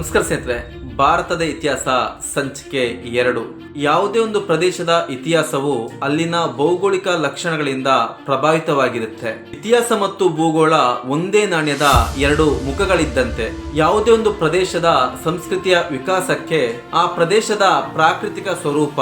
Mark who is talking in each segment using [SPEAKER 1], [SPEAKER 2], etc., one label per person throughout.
[SPEAKER 1] ನಮಸ್ಕಾರ ಸ್ನೇಹಿತರೆ. ಭಾರತದ ಇತಿಹಾಸ ಸಂಚಿಕೆ ಎರಡು. ಯಾವುದೇ ಒಂದು ಪ್ರದೇಶದ ಇತಿಹಾಸವು ಅಲ್ಲಿನ ಭೌಗೋಳಿಕ ಲಕ್ಷಣಗಳಿಂದ ಪ್ರಭಾವಿತವಾಗಿರುತ್ತೆ. ಇತಿಹಾಸ ಮತ್ತು ಭೂಗೋಳ ಒಂದೇ ನಾಣ್ಯದ ಎರಡು ಮುಖಗಳಿದ್ದಂತೆ. ಯಾವುದೇ ಒಂದು ಪ್ರದೇಶದ ಸಂಸ್ಕೃತಿಯ ವಿಕಾಸಕ್ಕೆ ಆ ಪ್ರದೇಶದ ಪ್ರಾಕೃತಿಕ ಸ್ವರೂಪ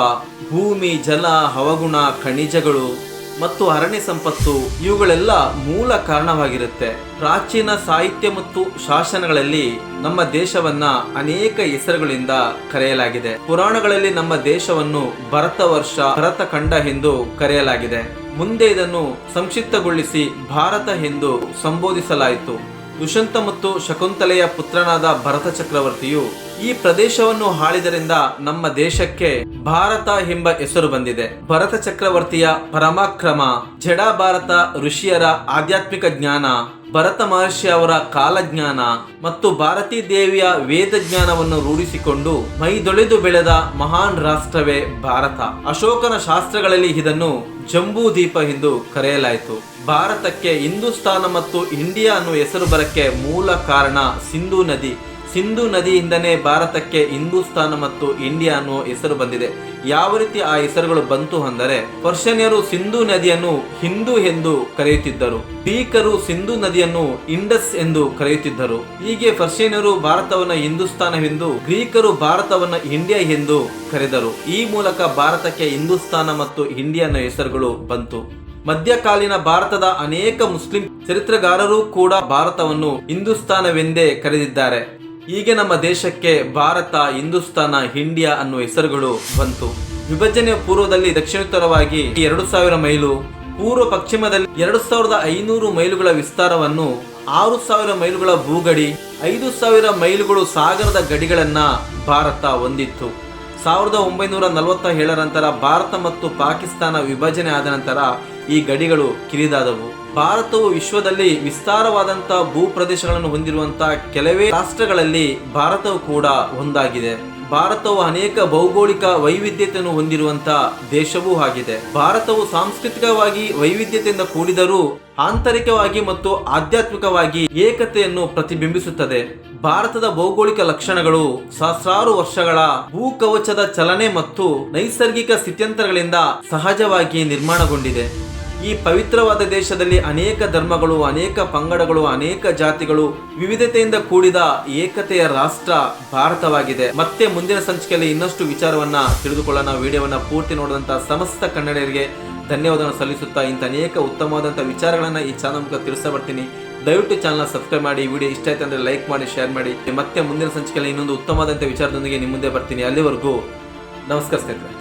[SPEAKER 1] ಭೂಮಿ, ಜಲ, ಹವಗುಣ, ಖನಿಜಗಳು ಮತ್ತು ಅರಣ್ಯ ಸಂಪತ್ತು ಇವುಗಳೆಲ್ಲ ಮೂಲ ಕಾರಣವಾಗಿರುತ್ತೆ. ಪ್ರಾಚೀನ ಸಾಹಿತ್ಯ ಮತ್ತು ಶಾಸನಗಳಲ್ಲಿ ನಮ್ಮ ದೇಶವನ್ನ ಅನೇಕ ಹೆಸರುಗಳಿಂದ ಕರೆಯಲಾಗಿದೆ. ಪುರಾಣಗಳಲ್ಲಿ ನಮ್ಮ ದೇಶವನ್ನು ಭರತ ವರ್ಷ, ಭರತ ಖಂಡ ಎಂದು ಕರೆಯಲಾಗಿದೆ. ಮುಂದೆ ಇದನ್ನು ಸಂಕ್ಷಿಪ್ತಗೊಳಿಸಿ ಭಾರತ ಎಂದು ಸಂಬೋಧಿಸಲಾಯಿತು. ದುಷ್ಯಂತ ಮತ್ತು ಶಕುಂತಲೆಯ ಪುತ್ರನಾದ ಭರತ ಚಕ್ರವರ್ತಿಯು ಈ ಪ್ರದೇಶವನ್ನು ಹಾಳಿದರಿಂದ ನಮ್ಮ ದೇಶಕ್ಕೆ ಭಾರತ ಎಂಬ ಹೆಸರು ಬಂದಿದೆ. ಭರತ ಚಕ್ರವರ್ತಿಯ ಪರಮಾಕ್ರಮ ಜಡ ಭಾರತ ಋಷಿಯರ ಆಧ್ಯಾತ್ಮಿಕ ಜ್ಞಾನ ಭರತ ಮಹರ್ಷಿ ಅವರ ಕಾಲಜ್ಞಾನ ಮತ್ತು ಭಾರತೀ ದೇವಿಯ ವೇದ ಜ್ಞಾನವನ್ನು ರೂಢಿಸಿಕೊಂಡು ಮೈದೊಳೆದು ಬೆಳೆದ ಮಹಾನ್ ರಾಷ್ಟ್ರವೇ ಭಾರತ. ಅಶೋಕನ ಶಾಸ್ತ್ರಗಳಲ್ಲಿ ಇದನ್ನು ಜಂಬೂ ದ್ವೀಪ ಎಂದು ಕರೆಯಲಾಯಿತು. ಭಾರತಕ್ಕೆ ಹಿಂದೂಸ್ತಾನ ಮತ್ತು ಇಂಡಿಯಾ ಅನ್ನುವ ಹೆಸರು ಬರಕ್ಕೆ ಮೂಲ ಕಾರಣ ಸಿಂಧೂ ನದಿ. ಸಿಂಧು ನದಿಯಿಂದನೇ ಭಾರತಕ್ಕೆ ಹಿಂದೂಸ್ತಾನ ಮತ್ತು ಇಂಡಿಯಾ ಅನ್ನುವ ಹೆಸರು ಬಂದಿದೆ. ಯಾವ ರೀತಿ ಆ ಹೆಸರುಗಳು ಬಂತು ಅಂದರೆ ಪರ್ಷಿಯನ್ನರು ಸಿಂಧು ನದಿಯನ್ನು ಹಿಂದೂ ಎಂದು ಕರೆಯುತ್ತಿದ್ದರು. ಗ್ರೀಕರು ಸಿಂಧು ನದಿಯನ್ನು ಇಂಡಸ್ ಎಂದು ಕರೆಯುತ್ತಿದ್ದರು. ಹೀಗೆ ಪರ್ಷಿಯನ್ನರು ಭಾರತವನ್ನ ಹಿಂದೂಸ್ತಾನವೆಂದು ಗ್ರೀಕರು ಭಾರತವನ್ನ ಇಂಡಿಯಾ ಎಂದು ಕರೆದರು. ಈ ಮೂಲಕ ಭಾರತಕ್ಕೆ ಹಿಂದೂಸ್ತಾನ ಮತ್ತು ಇಂಡಿಯಾ ಅನ್ನೋ ಹೆಸರುಗಳು ಬಂತು. ಮಧ್ಯಕಾಲೀನ ಭಾರತದ ಅನೇಕ ಮುಸ್ಲಿಂ ಚರಿತ್ರಗಾರರು ಕೂಡ ಭಾರತವನ್ನು ಹಿಂದೂಸ್ತಾನವೆಂದೇ ಕರೆದಿದ್ದಾರೆ. ಹೀಗೆ ನಮ್ಮ ದೇಶಕ್ಕೆ ಭಾರತ ಹಿಂದೂಸ್ತಾನ ಇಂಡಿಯಾ ಅನ್ನುವ ಹೆಸರುಗಳು ಬಂತು. ವಿಭಜನೆಯ ಪೂರ್ವದಲ್ಲಿ ದಕ್ಷಿಣೋತ್ತರವಾಗಿ ಎರಡು ಸಾವಿರ ಮೈಲು, ಪೂರ್ವ ಪಶ್ಚಿಮದಲ್ಲಿ ಎರಡು ಸಾವಿರದ ಐನೂರು ಮೈಲುಗಳ ವಿಸ್ತಾರವನ್ನು, ಆರು ಸಾವಿರ ಮೈಲುಗಳ ಭೂಗಡಿ, ಐದು ಸಾವಿರ ಮೈಲುಗಳು ಸಾಗರದ ಗಡಿಗಳನ್ನ ಭಾರತ ಹೊಂದಿತ್ತು. ಸಾವಿರದ ಒಂಬೈನೂರ ನಲವತ್ತ ಏಳರ ನಂತರ ಭಾರತ ಮತ್ತು ಪಾಕಿಸ್ತಾನ ವಿಭಜನೆ ಆದ ನಂತರ ಈ ಗಡಿಗಳು ಕಿರಿದಾದವು. ಭಾರತವು ವಿಶ್ವದಲ್ಲಿ ವಿಸ್ತಾರವಾದಂತಹ ಭೂ ಪ್ರದೇಶಗಳನ್ನು ಹೊಂದಿರುವಂತಹ ಕೆಲವೇ ರಾಷ್ಟ್ರಗಳಲ್ಲಿ ಭಾರತವು ಕೂಡ ಒಂದಾಗಿದೆ. ಭಾರತವು ಅನೇಕ ಭೌಗೋಳಿಕ ವೈವಿಧ್ಯತೆಯನ್ನು ಹೊಂದಿರುವಂತಹ ದೇಶವೂ ಆಗಿದೆ. ಭಾರತವು ಸಾಂಸ್ಕೃತಿಕವಾಗಿ ವೈವಿಧ್ಯತೆಯಿಂದ ಕೂಡಿದರೂ ಆಂತರಿಕವಾಗಿ ಮತ್ತು ಆಧ್ಯಾತ್ಮಿಕವಾಗಿ ಏಕತೆಯನ್ನು ಪ್ರತಿಬಿಂಬಿಸುತ್ತದೆ. ಭಾರತದ ಭೌಗೋಳಿಕ ಲಕ್ಷಣಗಳು ಸಹಸ್ರಾರು ವರ್ಷಗಳ ಭೂಕವಚದ ಚಲನೆ ಮತ್ತು ನೈಸರ್ಗಿಕ ಸ್ಥಿತ್ಯಂತರಗಳಿಂದ ಸಹಜವಾಗಿ ನಿರ್ಮಾಣಗೊಂಡಿದೆ. ಈ ಪವಿತ್ರವಾದ ದೇಶದಲ್ಲಿ ಅನೇಕ ಧರ್ಮಗಳು, ಅನೇಕ ಪಂಗಡಗಳು, ಅನೇಕ ಜಾತಿಗಳು ವಿವಿಧತೆಯಿಂದ ಕೂಡಿದ ಏಕತೆಯ ರಾಷ್ಟ್ರ ಭಾರತವಾಗಿದೆ. ಮತ್ತೆ ಮುಂದಿನ ಸಂಚಿಕೆಯಲ್ಲಿ ಇನ್ನಷ್ಟು ವಿಚಾರವನ್ನ ತಿಳಿದುಕೊಳ್ಳೋಣ. ವಿಡಿಯೋವನ್ನ ಪೂರ್ತಿ ನೋಡಿದಂತಹ ಸಮಸ್ತ ಕನ್ನಡಿಗರಿಗೆ ಧನ್ಯವಾದವನ್ನು ಸಲ್ಲಿಸುತ್ತಾ ಇಂಥ ಅನೇಕ ಉತ್ತಮವಾದಂಥ ವಿಚಾರಗಳನ್ನ ಈ ಚಾನಲ್ ಮೂಲಕ ತಿಳಿಸ್ತಾ ಬರ್ತೀನಿ. ದಯವಿಟ್ಟು ಚಾನಲ್ ಸಬ್ಸ್ಕ್ರೈಬ್ ಮಾಡಿ, ವಿಡಿಯೋ ಇಷ್ಟ ಆಯ್ತು ಅಂದ್ರೆ ಲೈಕ್ ಮಾಡಿ, ಶೇರ್ ಮಾಡಿ. ಮತ್ತೆ ಮುಂದಿನ ಸಂಚಿಕೆಯಲ್ಲಿ ಇನ್ನೊಂದು ಉತ್ತಮವಾದಂಥ ವಿಚಾರದೊಂದಿಗೆ ನಿಮ್ಮ ಮುಂದೆ ಬರ್ತೀನಿ. ಅಲ್ಲಿವರೆಗೂ ನಮಸ್ಕಾರ ಸ್ನೇಹಿತರೆ.